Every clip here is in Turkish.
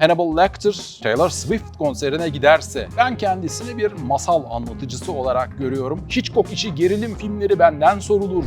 Hannibal Lecter Taylor Swift konserine giderse ben kendisini bir masal anlatıcısı olarak görüyorum. Hitchcock içi gerilim filmleri benden sorulur.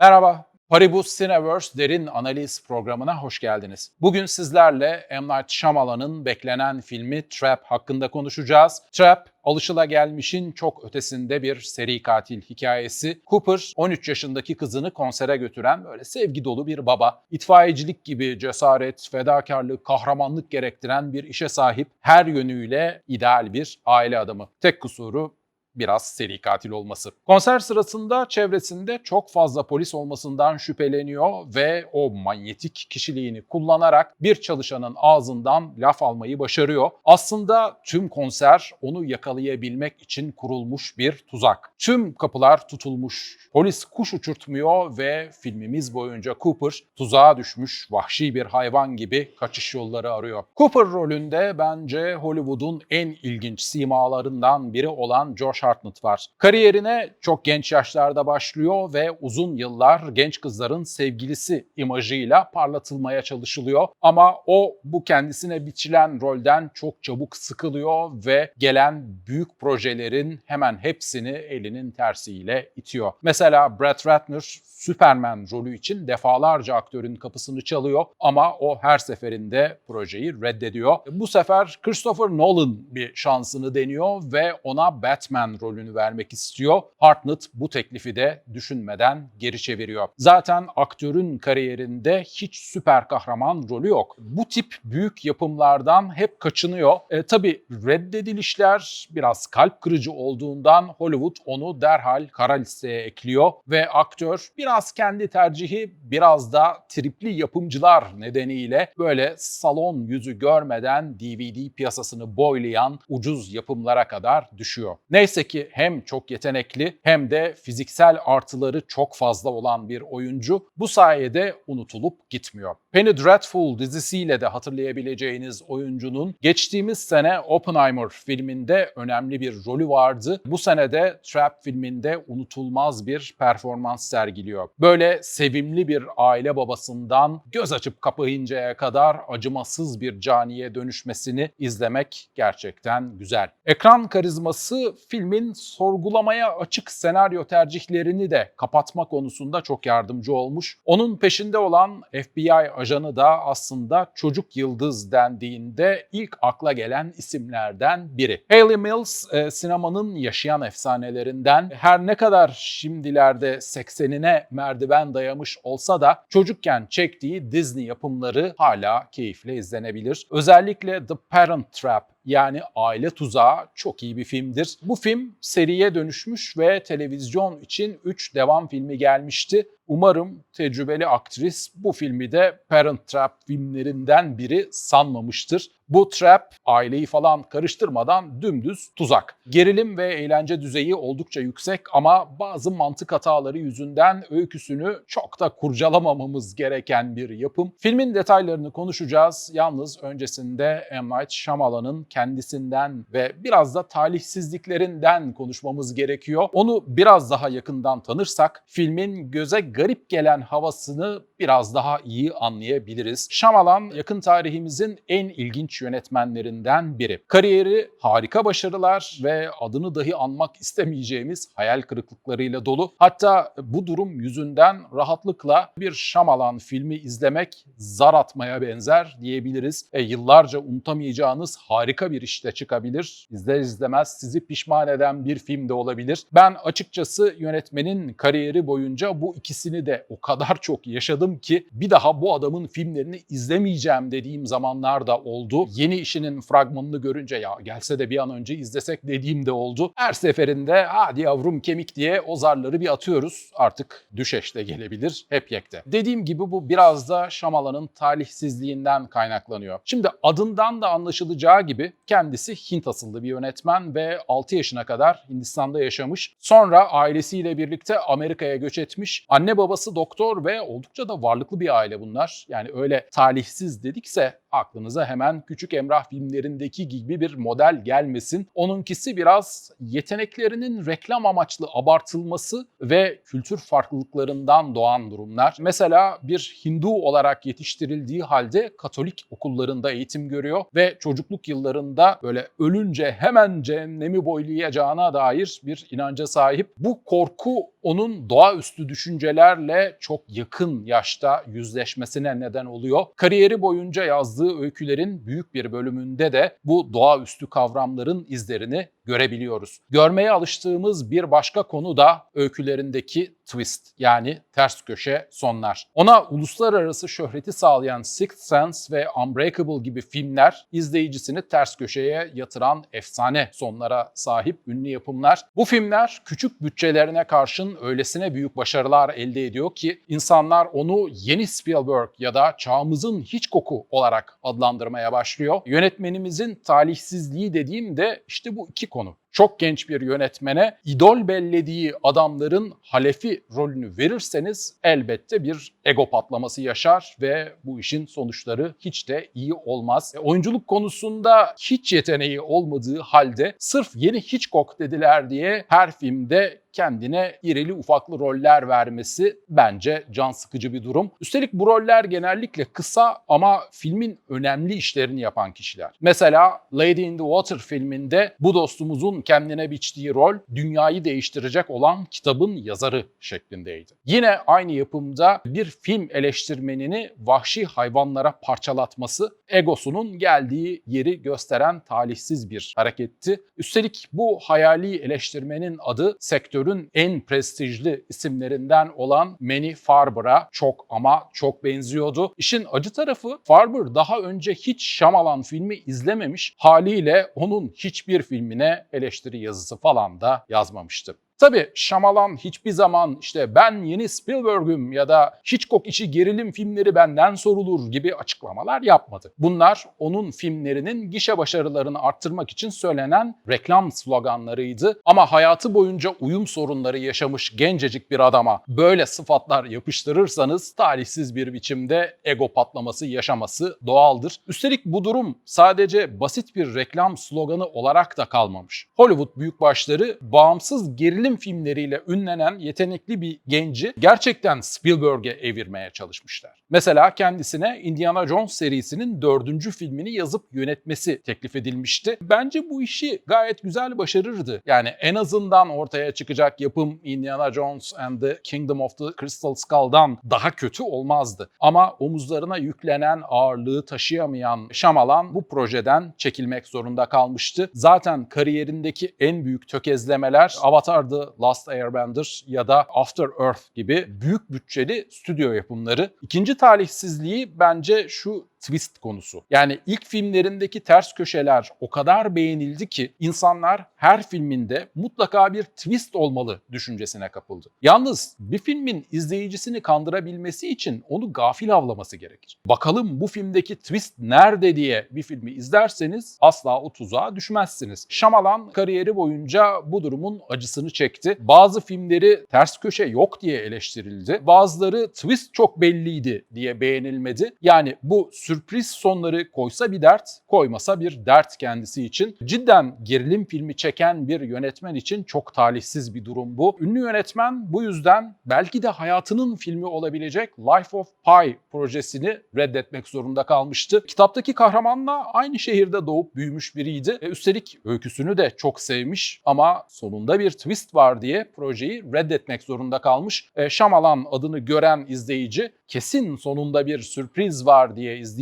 Merhaba, Paribus Cineverse derin analiz programına hoş geldiniz. Bugün sizlerle M. Night Shyamalan'ın beklenen filmi Trap hakkında konuşacağız. Trap, alışılagelmişin çok ötesinde bir seri katil hikayesi. Cooper, 13 yaşındaki kızını konsere götüren böyle sevgi dolu bir baba. İtfaiyecilik gibi cesaret, fedakarlık, kahramanlık gerektiren bir işe sahip, her yönüyle ideal bir aile adamı. Tek kusuru biraz seri katil olması. Konser sırasında çevresinde çok fazla polis olmasından şüpheleniyor ve o manyetik kişiliğini kullanarak bir çalışanın ağzından laf almayı başarıyor. Aslında tüm konser onu yakalayabilmek için kurulmuş bir tuzak. Tüm kapılar tutulmuş. Polis kuş uçurtmuyor ve filmimiz boyunca Cooper tuzağa düşmüş vahşi bir hayvan gibi kaçış yolları arıyor. Cooper rolünde bence Hollywood'un en ilginç simalarından biri olan Josh Hartnett var. Kariyerine çok genç yaşlarda başlıyor ve uzun yıllar genç kızların sevgilisi imajıyla parlatılmaya çalışılıyor. Ama o bu kendisine biçilen rolden çok çabuk sıkılıyor ve gelen büyük projelerin hemen hepsini elinin tersiyle itiyor. Mesela Brett Ratner Superman rolü için defalarca aktörün kapısını çalıyor ama o her seferinde projeyi reddediyor. Bu sefer Christopher Nolan bir şansını deniyor ve ona Batman rolünü vermek istiyor. Hartnett bu teklifi de düşünmeden geri çeviriyor. Zaten aktörün kariyerinde hiç süper kahraman rolü yok. Bu tip büyük yapımlardan hep kaçınıyor. E, tabii reddedilişler biraz kalp kırıcı olduğundan Hollywood onu derhal kara listeye ekliyor ve aktör biraz kendi tercihi biraz da tripli yapımcılar nedeniyle böyle salon yüzü görmeden DVD piyasasını boylayan ucuz yapımlara kadar düşüyor. Neyse ki hem çok yetenekli hem de fiziksel artıları çok fazla olan bir oyuncu bu sayede unutulup gitmiyor. Penny Dreadful dizisiyle de hatırlayabileceğiniz oyuncunun geçtiğimiz sene Oppenheimer filminde önemli bir rolü vardı. Bu sene de Trap filminde unutulmaz bir performans sergiliyor. Böyle sevimli bir aile babasından göz açıp kapayıncaya kadar acımasız bir caniye dönüşmesini izlemek gerçekten güzel. Ekran karizması filmin sorgulamaya açık senaryo tercihlerini de kapatma konusunda çok yardımcı olmuş. Onun peşinde olan FBI ajanı da aslında çocuk yıldız dendiğinde ilk akla gelen isimlerden biri. Hayley Mills e, sinemanın yaşayan efsanelerinden her ne kadar şimdilerde 80'ine merdiven dayamış olsa da çocukken çektiği Disney yapımları hala keyifle izlenebilir. Özellikle The Parent Trap yani Aile Tuzağı çok iyi bir filmdir. Bu film seriye dönüşmüş ve televizyon için 3 devam filmi gelmişti. Umarım tecrübeli aktris bu filmi de Parent Trap filmlerinden biri sanmamıştır. Bu trap aileyi falan karıştırmadan dümdüz tuzak. Gerilim ve eğlence düzeyi oldukça yüksek ama bazı mantık hataları yüzünden öyküsünü çok da kurcalamamamız gereken bir yapım. Filmin detaylarını konuşacağız. Yalnız öncesinde M. Night Shyamalan'ın kendisinden ve biraz da talihsizliklerinden konuşmamız gerekiyor. Onu biraz daha yakından tanırsak filmin göze garip gelen havasını biraz daha iyi anlayabiliriz. Shyamalan yakın tarihimizin en ilginç yönetmenlerinden biri. Kariyeri harika başarılar ve adını dahi anmak istemeyeceğimiz hayal kırıklıklarıyla dolu. Hatta bu durum yüzünden rahatlıkla bir Shyamalan filmi izlemek zar atmaya benzer diyebiliriz. E, yıllarca unutamayacağınız harika bir işte çıkabilir. İzler izlemez sizi pişman eden bir film de olabilir. Ben açıkçası yönetmenin kariyeri boyunca bu ikisini de o kadar çok yaşadım ki bir daha bu adamın filmlerini izlemeyeceğim dediğim zamanlar da oldu. Yeni işinin fragmanını görünce ya gelse de bir an önce izlesek dediğim de oldu. Her seferinde hadi yavrum kemik diye o zarları bir atıyoruz. Artık düşeş de gelebilir hep yekte. Dediğim gibi bu biraz da Şamalan'ın talihsizliğinden kaynaklanıyor. Şimdi adından da anlaşılacağı gibi kendisi Hint asıllı bir yönetmen ve 6 yaşına kadar Hindistan'da yaşamış. Sonra ailesiyle birlikte Amerika'ya göç etmiş. Anne Anne babası doktor ve oldukça da varlıklı bir aile bunlar. Yani öyle talihsiz dedikse aklınıza hemen Küçük Emrah filmlerindeki gibi bir model gelmesin. Onunkisi biraz yeteneklerinin reklam amaçlı abartılması ve kültür farklılıklarından doğan durumlar. Mesela bir Hindu olarak yetiştirildiği halde Katolik okullarında eğitim görüyor ve çocukluk yıllarında böyle ölünce hemen cehennemi boylayacağına dair bir inanca sahip. Bu korku onun doğaüstü düşüncelerle çok yakın yaşta yüzleşmesine neden oluyor. Kariyeri boyunca yazdığı öykülerin büyük bir bölümünde de bu doğaüstü kavramların izlerini görebiliyoruz. Görmeye alıştığımız bir başka konu da öykülerindeki twist yani ters köşe sonlar. Ona uluslararası şöhreti sağlayan Sixth Sense ve Unbreakable gibi filmler izleyicisini ters köşeye yatıran efsane sonlara sahip ünlü yapımlar. Bu filmler küçük bütçelerine karşın öylesine büyük başarılar elde ediyor ki insanlar onu yeni Spielberg ya da çağımızın hiç koku olarak adlandırmaya başlıyor. Yönetmenimizin talihsizliği dediğim de işte bu iki konu çok genç bir yönetmene idol bellediği adamların halefi rolünü verirseniz elbette bir ego patlaması yaşar ve bu işin sonuçları hiç de iyi olmaz. E, oyunculuk konusunda hiç yeteneği olmadığı halde sırf yeni Hitchcock dediler diye her filmde kendine irili ufaklı roller vermesi bence can sıkıcı bir durum. Üstelik bu roller genellikle kısa ama filmin önemli işlerini yapan kişiler. Mesela Lady in the Water filminde bu dostumuzun kendine biçtiği rol dünyayı değiştirecek olan kitabın yazarı şeklindeydi. Yine aynı yapımda bir film eleştirmenini vahşi hayvanlara parçalatması egosunun geldiği yeri gösteren talihsiz bir hareketti. Üstelik bu hayali eleştirmenin adı sektörün en prestijli isimlerinden olan Manny Farber'a çok ama çok benziyordu. İşin acı tarafı Farber daha önce hiç Shyamalan filmi izlememiş haliyle onun hiçbir filmine eleştiri yazısı falan da yazmamıştı. Tabii Shyamalan hiçbir zaman işte ben yeni Spielberg'üm ya da Hitchcock içi gerilim filmleri benden sorulur gibi açıklamalar yapmadı. Bunlar onun filmlerinin gişe başarılarını arttırmak için söylenen reklam sloganlarıydı. Ama hayatı boyunca uyum sorunları yaşamış gencecik bir adama böyle sıfatlar yapıştırırsanız talihsiz bir biçimde ego patlaması yaşaması doğaldır. Üstelik bu durum sadece basit bir reklam sloganı olarak da kalmamış. Hollywood büyükbaşları bağımsız gerilim filmleriyle ünlenen yetenekli bir genci gerçekten Spielberg'e evirmeye çalışmışlar. Mesela kendisine Indiana Jones serisinin dördüncü filmini yazıp yönetmesi teklif edilmişti. Bence bu işi gayet güzel başarırdı. Yani en azından ortaya çıkacak yapım Indiana Jones and the Kingdom of the Crystal Skull'dan daha kötü olmazdı. Ama omuzlarına yüklenen ağırlığı taşıyamayan Shyamalan bu projeden çekilmek zorunda kalmıştı. Zaten kariyerindeki en büyük tökezlemeler Avatar Last Airbender ya da After Earth gibi büyük bütçeli stüdyo yapımları. İkinci talihsizliği bence şu twist konusu. Yani ilk filmlerindeki ters köşeler o kadar beğenildi ki insanlar her filminde mutlaka bir twist olmalı düşüncesine kapıldı. Yalnız bir filmin izleyicisini kandırabilmesi için onu gafil avlaması gerekir. Bakalım bu filmdeki twist nerede diye bir filmi izlerseniz asla o tuzağa düşmezsiniz. Shyamalan kariyeri boyunca bu durumun acısını çekti. Bazı filmleri ters köşe yok diye eleştirildi. Bazıları twist çok belliydi diye beğenilmedi. Yani bu sürpriz sonları koysa bir dert, koymasa bir dert kendisi için. Cidden gerilim filmi çeken bir yönetmen için çok talihsiz bir durum bu. Ünlü yönetmen bu yüzden belki de hayatının filmi olabilecek Life of Pi projesini reddetmek zorunda kalmıştı. Kitaptaki kahramanla aynı şehirde doğup büyümüş biriydi. E, üstelik öyküsünü de çok sevmiş ama sonunda bir twist var diye projeyi reddetmek zorunda kalmış. E, Shyamalan adını gören izleyici kesin sonunda bir sürpriz var diye izleyecek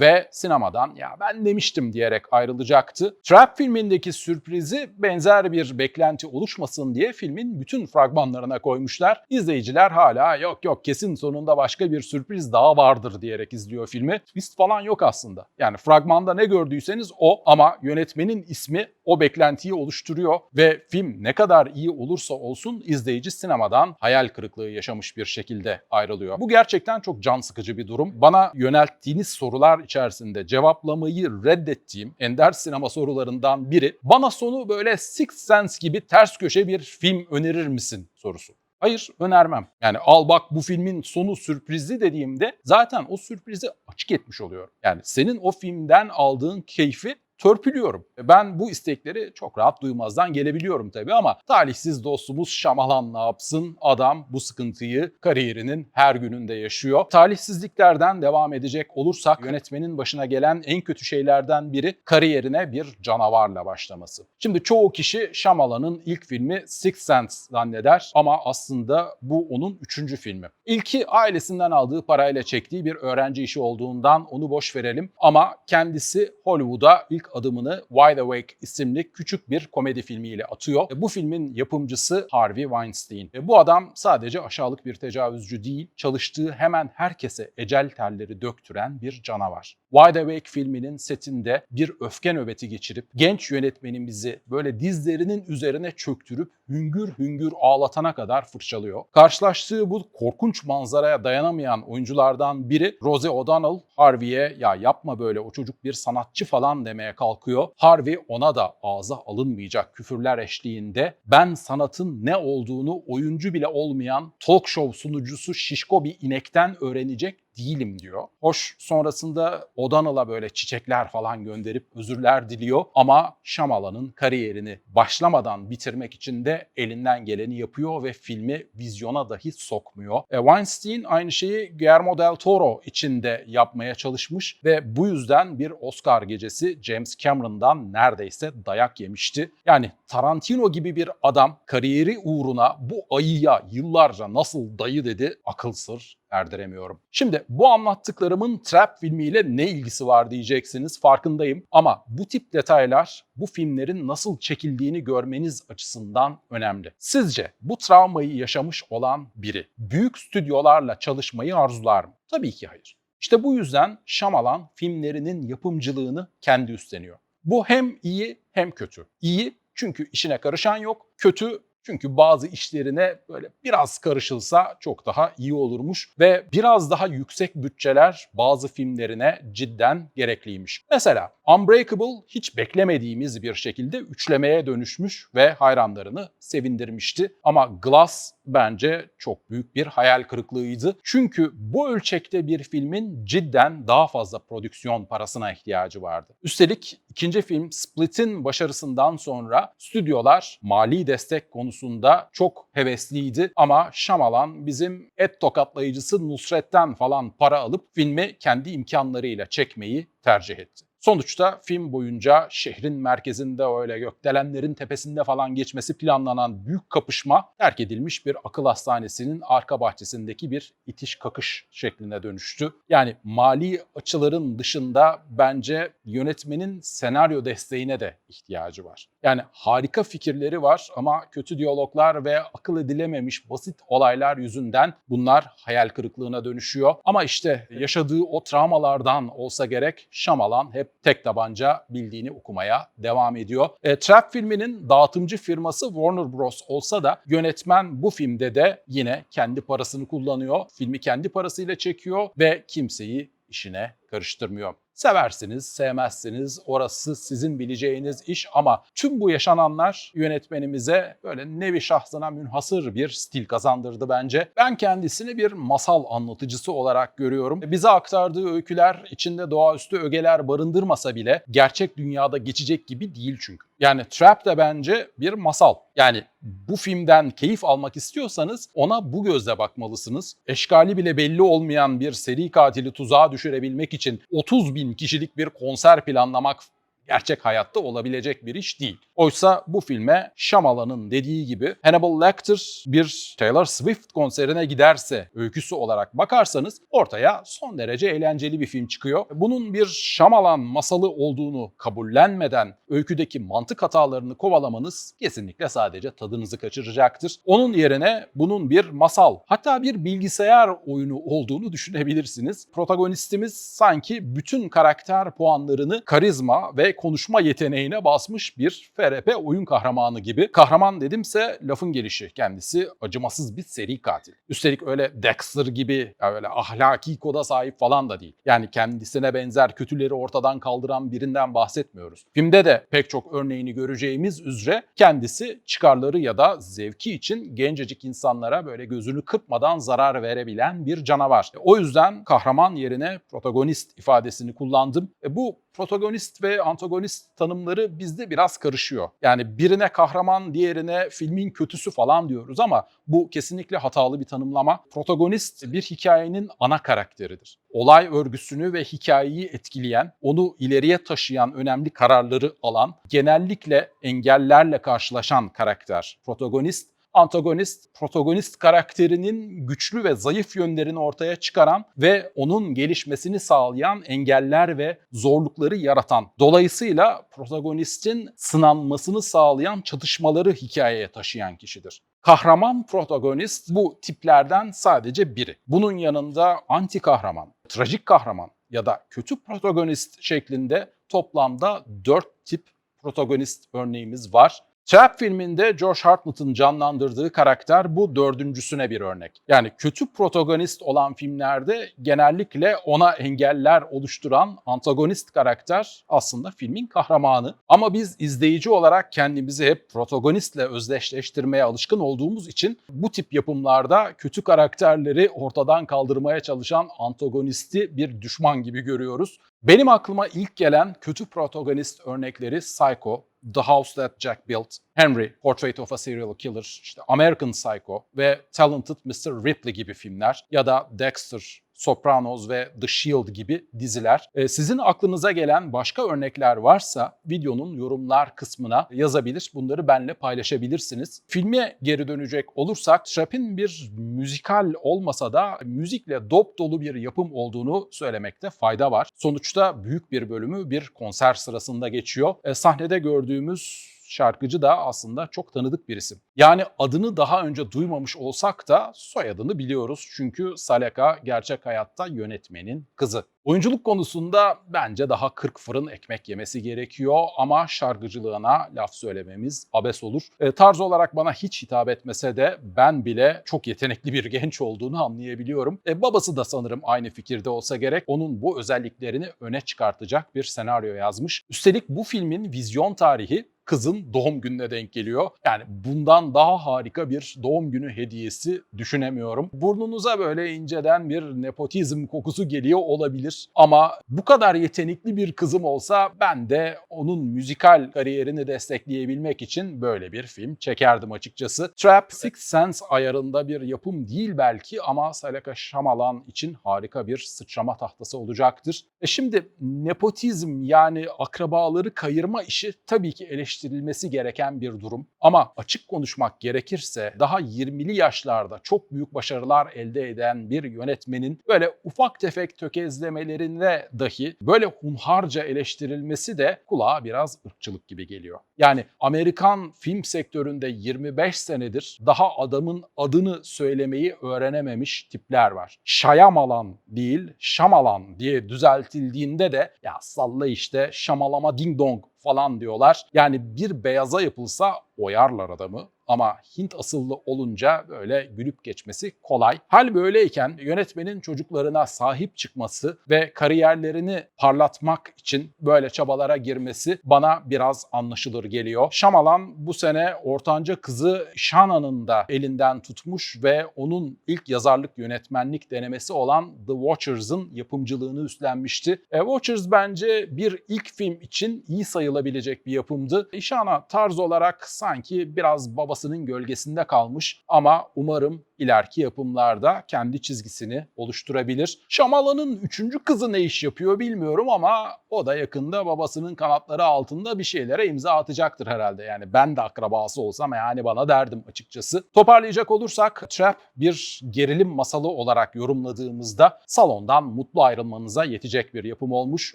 ve sinemadan ya ben demiştim diyerek ayrılacaktı. Trap filmindeki sürprizi benzer bir beklenti oluşmasın diye filmin bütün fragmanlarına koymuşlar. İzleyiciler hala yok yok kesin sonunda başka bir sürpriz daha vardır diyerek izliyor filmi. Twist falan yok aslında. Yani fragmanda ne gördüyseniz o ama yönetmenin ismi o beklentiyi oluşturuyor ve film ne kadar iyi olursa olsun izleyici sinemadan hayal kırıklığı yaşamış bir şekilde ayrılıyor. Bu gerçekten çok can sıkıcı bir durum. Bana yönelttiğiniz sorular içerisinde cevaplamayı reddettiğim ender sinema sorularından biri bana sonu böyle Sixth Sense gibi ters köşe bir film önerir misin sorusu. Hayır önermem. Yani al bak bu filmin sonu sürprizli dediğimde zaten o sürprizi açık etmiş oluyorum. Yani senin o filmden aldığın keyfi törpülüyorum. Ben bu istekleri çok rahat duymazdan gelebiliyorum tabii ama talihsiz dostumuz Şamalan ne yapsın? Adam bu sıkıntıyı kariyerinin her gününde yaşıyor. Talihsizliklerden devam edecek olursak yönetmenin başına gelen en kötü şeylerden biri kariyerine bir canavarla başlaması. Şimdi çoğu kişi Shyamalan'ın ilk filmi Sixth Sense zanneder ama aslında bu onun üçüncü filmi. İlki ailesinden aldığı parayla çektiği bir öğrenci işi olduğundan onu boş verelim ama kendisi Hollywood'a ilk adımını Wide Awake isimli küçük bir komedi filmiyle atıyor. Bu filmin yapımcısı Harvey Weinstein. Bu adam sadece aşağılık bir tecavüzcü değil, çalıştığı hemen herkese ecel telleri döktüren bir canavar. Wide Awake filminin setinde bir öfke nöbeti geçirip genç yönetmenimizi böyle dizlerinin üzerine çöktürüp hüngür hüngür ağlatana kadar fırçalıyor. Karşılaştığı bu korkunç manzaraya dayanamayan oyunculardan biri Rosie O'Donnell Harvey'e ya yapma böyle o çocuk bir sanatçı falan demeye kalkıyor. Harvey ona da ağza alınmayacak küfürler eşliğinde ben sanatın ne olduğunu oyuncu bile olmayan talk show sunucusu şişko bir inekten öğrenecek değilim diyor. Hoş sonrasında O'Donnell'a böyle çiçekler falan gönderip özürler diliyor ama Shyamalan'ın kariyerini başlamadan bitirmek için de elinden geleni yapıyor ve filmi vizyona dahi sokmuyor. E, Weinstein aynı şeyi Guillermo del Toro için de yapmaya çalışmış ve bu yüzden bir Oscar gecesi James Cameron'dan neredeyse dayak yemişti. Yani Tarantino gibi bir adam kariyeri uğruna bu ayıya yıllarca nasıl dayı dedi akıl sır erdiremiyorum. Şimdi bu anlattıklarımın Trap filmiyle ne ilgisi var diyeceksiniz farkındayım ama bu tip detaylar bu filmlerin nasıl çekildiğini görmeniz açısından önemli. Sizce bu travmayı yaşamış olan biri büyük stüdyolarla çalışmayı arzular mı? Tabii ki hayır. İşte bu yüzden Shyamalan filmlerinin yapımcılığını kendi üstleniyor. Bu hem iyi hem kötü. İyi çünkü işine karışan yok. Kötü çünkü bazı işlerine böyle biraz karışılsa çok daha iyi olurmuş ve biraz daha yüksek bütçeler bazı filmlerine cidden gerekliymiş. Mesela Unbreakable hiç beklemediğimiz bir şekilde üçlemeye dönüşmüş ve hayranlarını sevindirmişti. Ama Glass bence çok büyük bir hayal kırıklığıydı. Çünkü bu ölçekte bir filmin cidden daha fazla prodüksiyon parasına ihtiyacı vardı. Üstelik ikinci film Split'in başarısından sonra stüdyolar mali destek konusunda çok hevesliydi ama Shyamalan bizim et tokatlayıcısı Nusret'ten falan para alıp filmi kendi imkanlarıyla çekmeyi tercih etti. Sonuçta film boyunca şehrin merkezinde öyle gökdelenlerin tepesinde falan geçmesi planlanan büyük kapışma terk edilmiş bir akıl hastanesinin arka bahçesindeki bir itiş kakış şekline dönüştü. Yani mali açıların dışında bence yönetmenin senaryo desteğine de ihtiyacı var. Yani harika fikirleri var ama kötü diyaloglar ve akıl edilememiş basit olaylar yüzünden bunlar hayal kırıklığına dönüşüyor. Ama işte yaşadığı o travmalardan olsa gerek Shyamalan hep tek tabanca bildiğini okumaya devam ediyor. E, Trap filminin dağıtımcı firması Warner Bros. olsa da yönetmen bu filmde de yine kendi parasını kullanıyor. Filmi kendi parasıyla çekiyor ve kimseyi işine karıştırmıyor. Seversiniz, sevmezsiniz. Orası sizin bileceğiniz iş ama tüm bu yaşananlar yönetmenimize böyle nevi şahsına münhasır bir stil kazandırdı bence. Ben kendisini bir masal anlatıcısı olarak görüyorum. Bize aktardığı öyküler içinde doğaüstü ögeler barındırmasa bile gerçek dünyada geçecek gibi değil çünkü. Yani Trap de bence bir masal. Yani bu filmden keyif almak istiyorsanız ona bu gözle bakmalısınız. Eşkali bile belli olmayan bir seri katili tuzağa düşürebilmek için 30 bin kişilik bir konser planlamak gerçek hayatta olabilecek bir iş değil. Oysa bu filme Shyamalan'ın dediği gibi Hannibal Lecter bir Taylor Swift konserine giderse öyküsü olarak bakarsanız ortaya son derece eğlenceli bir film çıkıyor. Bunun bir Shyamalan masalı olduğunu kabullenmeden öyküdeki mantık hatalarını kovalamanız kesinlikle sadece tadınızı kaçıracaktır. Onun yerine bunun bir masal hatta bir bilgisayar oyunu olduğunu düşünebilirsiniz. Protagonistimiz sanki bütün karakter puanlarını karizma ve konuşma yeteneğine basmış bir FRP oyun kahramanı gibi. Kahraman dedimse lafın gelişi. Kendisi acımasız bir seri katil. Üstelik öyle Dexter gibi öyle ahlaki koda sahip falan da değil. Yani kendisine benzer kötüleri ortadan kaldıran birinden bahsetmiyoruz. Filmde de pek çok örneğini göreceğimiz üzere kendisi çıkarları ya da zevki için gencecik insanlara böyle gözünü kırpmadan zarar verebilen bir canavar. E, O yüzden kahraman yerine protagonist ifadesini kullandım. E, Bu protagonist ve antagonist tanımları bizde biraz karışıyor. Yani birine kahraman, diğerine filmin kötüsü falan diyoruz ama bu kesinlikle hatalı bir tanımlama. Protagonist bir hikayenin ana karakteridir. Olay örgüsünü ve hikayeyi etkileyen, onu ileriye taşıyan önemli kararları alan, genellikle engellerle karşılaşan karakter. Protagonist antagonist, protagonist karakterinin güçlü ve zayıf yönlerini ortaya çıkaran ve onun gelişmesini sağlayan engeller ve zorlukları yaratan. Dolayısıyla protagonistin sınanmasını sağlayan çatışmaları hikayeye taşıyan kişidir. Kahraman protagonist bu tiplerden sadece biri. Bunun yanında anti kahraman, trajik kahraman ya da kötü protagonist şeklinde toplamda 4 tip protagonist örneğimiz var. Trap filminde George Hartnett'ın canlandırdığı karakter bu dördüncüsüne bir örnek. Yani kötü protagonist olan filmlerde genellikle ona engeller oluşturan antagonist karakter aslında filmin kahramanı. Ama biz izleyici olarak kendimizi hep protagonistle özdeşleştirmeye alışkın olduğumuz için bu tip yapımlarda kötü karakterleri ortadan kaldırmaya çalışan antagonisti bir düşman gibi görüyoruz. Benim aklıma ilk gelen kötü protagonist örnekleri Psycho, The House That Jack Built, Henry, Portrait of a Serial Killer, işte American Psycho ve Talented Mr. Ripley gibi filmler ya da Dexter, Sopranos ve The Shield gibi diziler. Ee, Sizin aklınıza gelen başka örnekler varsa videonun yorumlar kısmına yazabilir. Bunları benimle paylaşabilirsiniz. Filme geri dönecek olursak Trap'in bir müzikal olmasa da müzikle dop dolu bir yapım olduğunu söylemekte fayda var. Sonuçta büyük bir bölümü bir konser sırasında geçiyor. E, sahnede gördüğümüz şarkıcı da aslında çok tanıdık bir isim. Yani adını daha önce duymamış olsak da soyadını biliyoruz. Çünkü Saleka gerçek hayatta yönetmenin kızı. Oyunculuk konusunda bence daha 40 fırın ekmek yemesi gerekiyor ama şarkıcılığına laf söylememiz abes olur. E, tarz olarak bana hiç hitap etmese de ben bile çok yetenekli bir genç olduğunu anlayabiliyorum. E, babası da sanırım aynı fikirde olsa gerek onun bu özelliklerini öne çıkartacak bir senaryo yazmış. Üstelik bu filmin vizyon tarihi kızın doğum gününe denk geliyor. Yani bundan daha harika bir doğum günü hediyesi düşünemiyorum. Burnunuza böyle inceden bir nepotizm kokusu geliyor olabilir. Ama bu kadar yetenekli bir kızım olsa ben de onun müzikal kariyerini destekleyebilmek için böyle bir film çekerdim açıkçası. Trap Six Sense ayarında bir yapım değil belki ama Salaka Şamalan için harika bir sıçrama tahtası olacaktır. E şimdi nepotizm yani akrabaları kayırma işi tabii ki eleştirilmesi gereken bir durum. Ama açık konuşmak gerekirse daha 20'li yaşlarda çok büyük başarılar elde eden bir yönetmenin böyle ufak tefek tökezlemelerine dahi böyle hunharca eleştirilmesi de kulağa biraz ırkçılık gibi geliyor. Yani Amerikan film sektöründe 25 senedir daha adamın adını söylemeyi öğrenememiş tipler var. Shyamalan değil, Şamalan diye düzeltildiğinde de ya salla işte şamalama ding dong falan diyorlar. Yani bir beyaza yapılsa oyarlar adamı ama Hint asıllı olunca böyle gülüp geçmesi kolay. Hal böyleyken yönetmenin çocuklarına sahip çıkması ve kariyerlerini parlatmak için böyle çabalara girmesi bana biraz anlaşılır geliyor. Şamalan bu sene ortanca kızı Shana'nın da elinden tutmuş ve onun ilk yazarlık yönetmenlik denemesi olan The Watchers'ın yapımcılığını üstlenmişti. E, Watchers bence bir ilk film için iyi sayılabilecek bir yapımdı. Shana tarz olarak sanki biraz babasının gölgesinde kalmış ama umarım ileriki yapımlarda kendi çizgisini oluşturabilir. Şamala'nın üçüncü kızı ne iş yapıyor bilmiyorum ama o da yakında babasının kanatları altında bir şeylere imza atacaktır herhalde. Yani ben de akrabası olsam yani bana derdim açıkçası. Toparlayacak olursak Trap bir gerilim masalı olarak yorumladığımızda salondan mutlu ayrılmanıza yetecek bir yapım olmuş.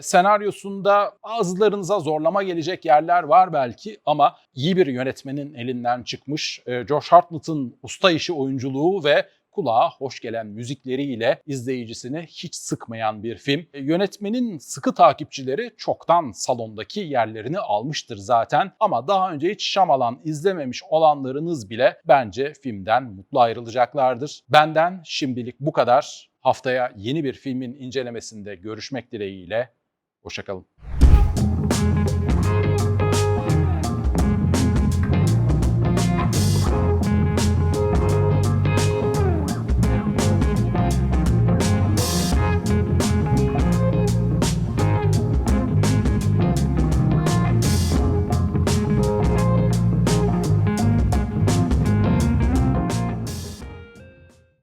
Senaryosunda bazılarınıza zorlama gelecek yerler var belki ama iyi bir yönetmenin elinden çıkmış. Ee, Josh Hartnett'ın usta işi oyunculuğu ve kulağa hoş gelen müzikleriyle izleyicisini hiç sıkmayan bir film. E, Yönetmenin sıkı takipçileri çoktan salondaki yerlerini almıştır zaten ama daha önce hiç Shyamalan izlememiş olanlarınız bile bence filmden mutlu ayrılacaklardır. Benden şimdilik bu kadar. Haftaya yeni bir filmin incelemesinde görüşmek dileğiyle. Hoşçakalın.